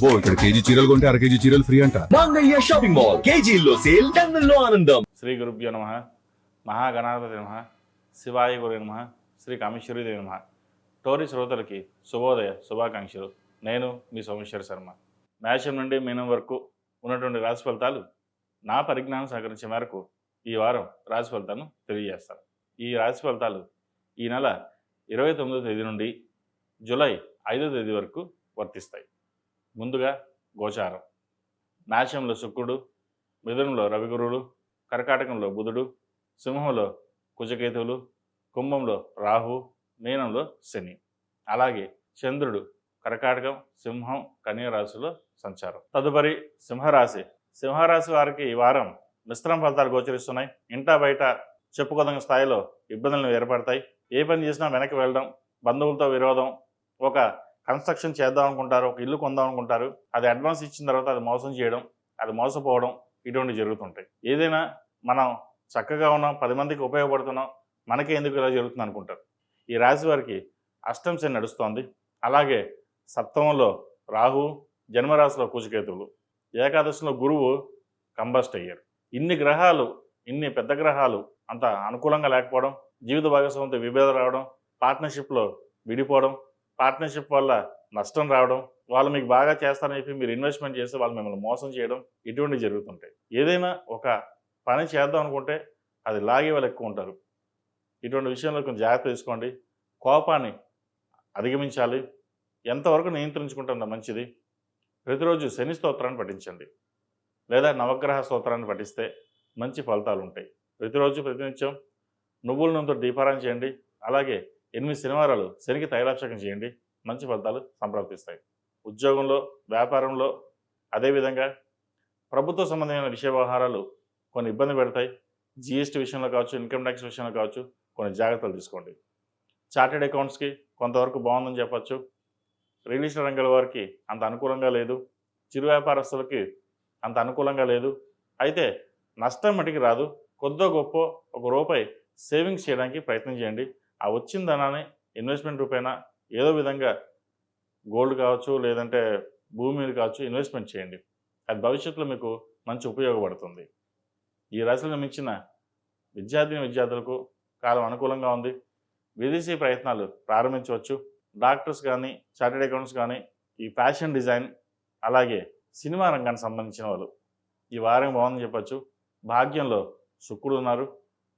అబ్బో ఇక్కడ కేజీ చీరలు కొంటే అర కేజీ చీరలు ఫ్రీ అంట. మంగళ్య షాపింగ్ మాల్ కేజీల్లో సేల్ టన్నుల్లో ఆనందం. శ్రీ గురుభ్యో నమ. మహాగణాధిపతి నమ. శివాయ గురు నమ. శ్రీ కామేశ్వరీదేవి నమ. టోరీ శ్రోతలకి శుభోదయ శుభాకాంక్షలు. నేను మీ సోమేశ్వర శర్మ. మేషం నుండి మీనం వరకు ఉన్నటువంటి రాశి ఫలితాలు నా పరిజ్ఞానం సహకరించే మేరకు ఈ వారం రాశి ఫలితాలను తెలియజేస్తాను. ఈ రాశి ఫలితాలు ఈ నెల ఇరవై తొమ్మిదో తేదీ నుండి జూలై ఐదో తేదీ వరకు వర్తిస్తాయి. ముందుగా గోచారం. నాశంలో శుక్రుడు మిథునంలో రవిగురువులు కర్కాటకంలో బుధుడు సింహంలో కుజకేతువులు కుంభంలో రాహు మీనంలో శని. అలాగే చంద్రుడు కర్కాటకం సింహం కన్యరాశిలో సంచారం. తదుపరి సింహరాశి. సింహరాశి వారికి ఈ వారం మిశ్రమ ఫలితాలు గోచరిస్తున్నాయి. ఇంటా బయట చెప్పుకోదగిన స్థాయిలో ఇబ్బందులు ఏర్పడతాయి. ఏ పని చేసినా వెనక్కి వెళ్ళడం బంధువులతో విరోధం ఒక కన్స్ట్రక్షన్ చేద్దాం అనుకుంటారు ఒక ఇల్లు కొందాం అనుకుంటారు అది అడ్వాన్స్ ఇచ్చిన తర్వాత అది మోసం చేయడం అది మోసపోవడం ఇటువంటి జరుగుతుంటాయి. ఏదైనా మనం చక్కగా ఉన్నాం పది మందికి ఉపయోగపడుతున్నాం మనకే ఎందుకు ఇలా జరుగుతుంది అనుకుంటారు. ఈ రాశి వారికి అష్టం శని నడుస్తోంది. అలాగే సప్తమంలో రాహు జన్మరాశిలో కూచికేతువులు ఏకాదశిలో గురువు కంబస్ట్ అయ్యారు. ఇన్ని గ్రహాలు ఇన్ని పెద్ద గ్రహాలు అంత అనుకూలంగా లేకపోవడం జీవిత భాగస్వామితో విభేదం రావడం పార్ట్నర్షిప్లో విడిపోవడం పార్ట్నర్షిప్ వల్ల నష్టం రావడం వాళ్ళు మీకు బాగా చేస్తారని చెప్పి మీరు ఇన్వెస్ట్మెంట్ చేస్తే వాళ్ళు మిమ్మల్ని మోసం చేయడం ఇటువంటివి జరుగుతుంటాయి. ఏదైనా ఒక పని చేద్దాం అనుకుంటే అది లాగే వాళ్ళు ఎక్కువ ఉంటారు. ఇటువంటి విషయంలో కొంచెం జాగ్రత్త తీసుకోండి. కోపాన్ని అధిగమించాలి. ఎంతవరకు నియంత్రించుకుంటుందో మంచిది. ప్రతిరోజు శని స్తోత్రాన్ని పఠించండి. లేదా నవగ్రహ స్తోత్రాన్ని పఠిస్తే మంచి ఫలితాలు ఉంటాయి ప్రతిరోజు ప్రతినిత్యం నువ్వుల నూనెతో దీపారాయణ చేయండి. అలాగే ఎనిమిది శనివారాలు శనికి తైలాభిషేకం చేయండి. మంచి ఫలితాలు సంప్రాప్తిస్తాయి ఉద్యోగంలో వ్యాపారంలో అదేవిధంగా ప్రభుత్వ సంబంధమైన విషయ వ్యవహారాలు కొన్ని ఇబ్బంది పెడతాయి. జిఎస్టీ విషయంలో కావచ్చు ఇన్కమ్ ట్యాక్స్ విషయంలో కావచ్చు కొన్ని జాగ్రత్తలు తీసుకోండి. చార్టెడ్ అకౌంట్స్కి కొంతవరకు బాగుందని చెప్పచ్చు. రియల్ రంగాల వారికి అంత అనుకూలంగా లేదు. చిరు వ్యాపారస్తులకి అంత అనుకూలంగా లేదు. అయితే నష్టం మటుకి రాదు. కొద్దో గొప్ప ఒక రూపాయి సేవింగ్స్ చేయడానికి ప్రయత్నం చేయండి. ఆ వచ్చిన ధనాన్ని ఇన్వెస్ట్మెంట్ రూపేణా ఏదో విధంగా గోల్డ్ కావచ్చు లేదంటే భూమి మీద కావచ్చు ఇన్వెస్ట్మెంట్ చేయండి. అది భవిష్యత్తులో మీకు మంచి ఉపయోగపడుతుంది. ఈ రాశిలో మించిన విద్యార్థిని విద్యార్థులకు కాలం అనుకూలంగా ఉంది. విదేశీ ప్రయత్నాలు ప్రారంభించవచ్చు. డాక్టర్స్ కానీ చార్టెడ్ అకౌంట్స్ కానీ ఈ ఫ్యాషన్ డిజైన్ అలాగే సినిమా రంగానికి సంబంధించిన వాళ్ళు ఈ వారం బాగుందని చెప్పచ్చు. భాగ్యంలో శుక్రుడు ఉన్నారు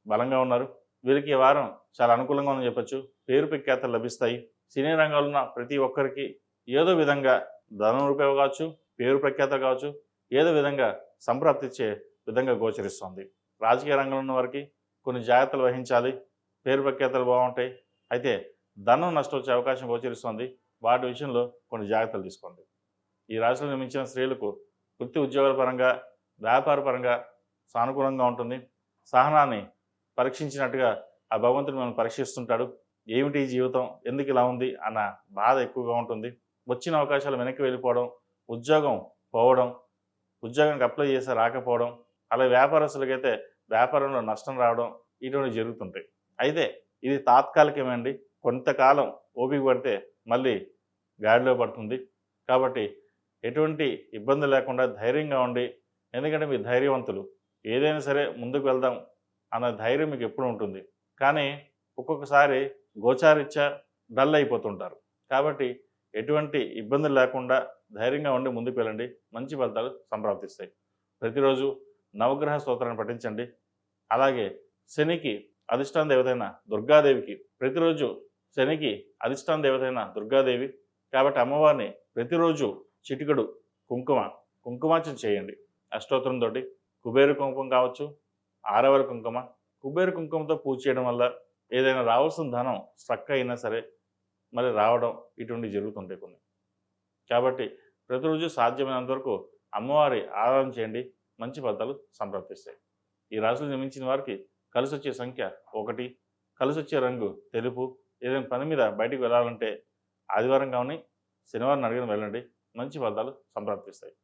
బలంగా ఉన్నారు. వీరికి ఈ వారం చాలా అనుకూలంగా ఉందని చెప్పచ్చు. పేరు ప్రఖ్యాతలు లభిస్తాయి. సినీ రంగంలో ఉన్న ప్రతి ఒక్కరికి ఏదో విధంగా ధనం రూపాయి కావచ్చు పేరు ప్రఖ్యాత కావచ్చు ఏదో విధంగా సంప్రాప్తిచ్చే విధంగా గోచరిస్తుంది. రాజకీయ రంగంలో ఉన్న వారికి కొన్ని జాగ్రత్తలు వహించాలి. పేరు ప్రఖ్యాతలు బాగుంటాయి. అయితే ధనం నష్టం వచ్చే అవకాశం గోచరిస్తుంది. వాటి విషయంలో కొన్ని జాగ్రత్తలు తీసుకోండి. ఈ రాశిలో నిర్మించిన స్త్రీలకు వృత్తి ఉద్యోగాల పరంగా వ్యాపార పరంగా సానుకూలంగా ఉంటుంది. సహనాన్ని పరీక్షించినట్టుగా ఆ భగవంతుడు మనం పరీక్షిస్తుంటాడు. ఏమిటి జీవితం? ఎందుకు ఇలా ఉంది? అన్న బాధ ఎక్కువగా ఉంటుంది. వచ్చిన అవకాశాలు వెనక్కి వెళ్ళిపోవడం ఉద్యోగం పోవడం ఉద్యోగానికి అప్లై చేసి రాకపోవడం అలాగే వ్యాపారస్తులకైతే వ్యాపారంలో నష్టం రావడం ఇటువంటి జరుగుతుంటాయి. అయితే ఇది తాత్కాలికమేండి కొంతకాలం ఓపిక పడితే మళ్ళీ గాడిలో పడుతుంది. కాబట్టి ఎటువంటి ఇబ్బంది లేకుండా ధైర్యంగా ఉండి ఎందుకంటే మీరు ధైర్యవంతులు. ఏదైనా సరే ముందుకు వెళ్దాం అన్న ధైర్యం మీకు ఎప్పుడు ఉంటుంది. కానీ ఒక్కొక్కసారి గోచారిత్యా డల్ అయిపోతుంటారు. కాబట్టి ఎటువంటి ఇబ్బందులు లేకుండా ధైర్యంగా ఉండి ముందుకు వెళ్ళండి. మంచి ఫలితాలు సంప్రాప్తిస్తాయి. ప్రతిరోజు నవగ్రహ స్తోత్రాన్ని పఠించండి. అలాగే శనికి అధిష్టాన దేవతైన దుర్గాదేవికి ప్రతిరోజు శనికి అధిష్టాన దేవతైన దుర్గాదేవి కాబట్టి అమ్మవారిని ప్రతిరోజు చిటికడు కుంకుమ కుంకుమార్చన చేయండి. అష్టోత్తరంతో కుబేరు కుంకుమ కావచ్చు ఆరవర కుంకుమ కుబేర కుంకుమతో పూజ చేయడం వల్ల ఏదైనా రావాల్సిన ధనం స్ట్రక్ అయినా సరే మరి రావడం ఇటువంటివి జరుగుతుంటాయి కొన్ని. కాబట్టి ప్రతిరోజు సాధ్యమైనంత వరకు అమ్మవారి ఆరాధన చేయండి. మంచి ఫలితాలు సంప్రాప్తిస్తాయి ఈ రాశులు నిర్మించిన వారికి కలిసి వచ్చే సంఖ్య ఒకటి. కలిసి వచ్చే రంగు తెలుపు. ఏదైనా పని మీద బయటికి వెళ్ళాలంటే ఆదివారం కానీ శనివారం అడిగిన వెళ్ళండి. మంచి ఫలితాలు సంప్రాప్తిస్తాయి